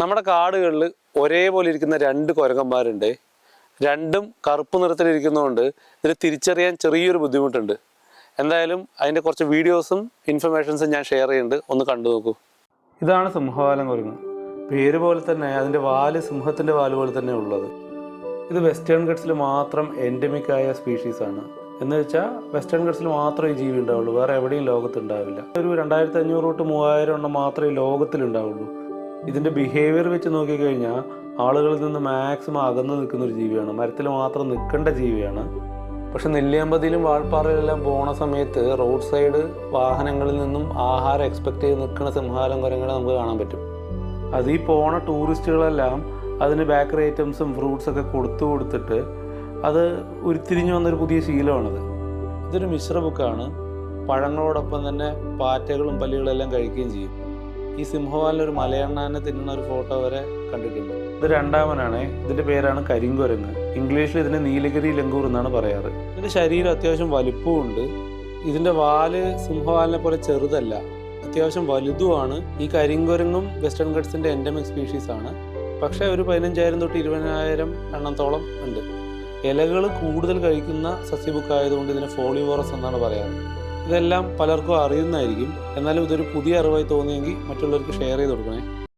നമ്മുടെ കാടുകളിൽ ഒരേപോലെ ഇരിക്കുന്ന രണ്ട് കുരങ്ങന്മാരുണ്ട്. രണ്ടും കറുപ്പ് നിറത്തിലിരിക്കുന്നതുകൊണ്ട് ഇതിന് തിരിച്ചറിയാൻ ചെറിയൊരു ബുദ്ധിമുട്ടുണ്ട്. എന്തായാലും അതിന്റെ കുറച്ച് വീഡിയോസും ഇൻഫർമേഷൻസും ഞാൻ ഷെയർ ചെയ്യുന്നുണ്ട്. ഒന്ന് കണ്ടു നോക്കൂ. ഇതാണ് സിംഹവാലം കുരങ്ങ്. പേര് പോലെ തന്നെ അതിന്റെ വാൽ സിംഹത്തിന്റെ വാൽ പോലെ തന്നെ ഉള്ളത്. ഇത് വെസ്റ്റേൺ ഗട്ട്സിൽ മാത്രം എൻഡമിക് ആയ സ്പീഷീസ് ആണ്. എന്ന് വെച്ചാൽ വെസ്റ്റേൺ ഗട്ട്സിൽ മാത്രമേ ഈ ജീവി ഉണ്ടാവുള്ളൂ. വേറെ എവിടെയും ലോകത്ത് ഉണ്ടാവില്ല. ഒരു രണ്ടായിരത്തി അഞ്ഞൂറ് തൊട്ട് മൂവായിരം എണ്ണം മാത്രമേ ലോകത്തിൽ ഉണ്ടാവുള്ളൂ. ഇതിന്റെ ബിഹേവിയർ വെച്ച് നോക്കിക്കഴിഞ്ഞാൽ ആളുകളിൽ നിന്ന് മാക്സിമം അകന്ന് നിൽക്കുന്ന ഒരു ജീവിയാണ്. മരത്തിൽ മാത്രം നിൽക്കേണ്ട ജീവിയാണ്. പക്ഷെ നെല്ലിയാമ്പതിയിലും വാൾപ്പാറയിലെല്ലാം പോണ സമയത്ത് റോഡ് സൈഡ് വാഹനങ്ങളിൽ നിന്നും ആഹാരം എക്സ്പെക്ട് ചെയ്ത് നിൽക്കുന്ന സിംഹാലം കുരങ്ങളെ നമുക്ക് കാണാൻ പറ്റും. അത് ഈ പോണ ടൂറിസ്റ്റുകളെല്ലാം അതിന് ബേക്കറി ഐറ്റംസും ഫ്രൂട്ട്സ് ഒക്കെ കൊടുത്തു കൊടുത്തിട്ട് അത് ഉരുത്തിരിഞ്ഞു വന്നൊരു പുതിയ ശീലമാണത്. ഇതൊരു മിശ്ര ബുക്കാണ് പഴങ്ങളോടൊപ്പം തന്നെ പാറ്റകളും പല്ലികളെല്ലാം കഴിക്കുകയും ചെയ്യും. ഈ സിംഹവാലിൽ ഒരു മലയണ്ണാനെ തിന്നുന്ന ഒരു ഫോട്ടോ വരെ കണ്ടിട്ടുണ്ട്. ഇത് രണ്ടാമനാണ്. ഇതിന്റെ പേരാണ് കരിങ്കുരങ്ങ്. ഇംഗ്ലീഷിൽ ഇതിന് നീലഗിരി ലങ്കൂർ എന്നാണ് പറയാറ്. ഇതിന്റെ ശരീരം അത്യാവശ്യം വലിപ്പമുണ്ട്. ഇതിന്റെ വാൽ സിംഹവാലിനെ പോലെ ചെറുതല്ല. അത്യാവശ്യം വലുതുമാണ്. ഈ കരിങ്കുരങ്ങും വെസ്റ്റേൺ ഗഡ്സിന്റെ എൻഡമിക് സ്പീഷീസ് ആണ്. പക്ഷേ ഒരു പതിനഞ്ചായിരം തൊട്ട് ഇരുപതിനായിരം എണ്ണത്തോളം ഉണ്ട്. ഇലകൾ കൂടുതൽ കഴിക്കുന്ന സസ്യബുക്ക് ആയതുകൊണ്ട് ഇതിനെ ഫോളിവോറസ് എന്നാണ് പറയാറ്. ഇതെല്ലാം പലർക്കും അറിയുന്നതായിരിക്കും. എന്നാലും ഇതൊരു പുതിയ അറിവായി തോന്നിയെങ്കിൽ മറ്റുള്ളവർക്ക് ഷെയർ ചെയ്ത് കൊടുക്കണേ.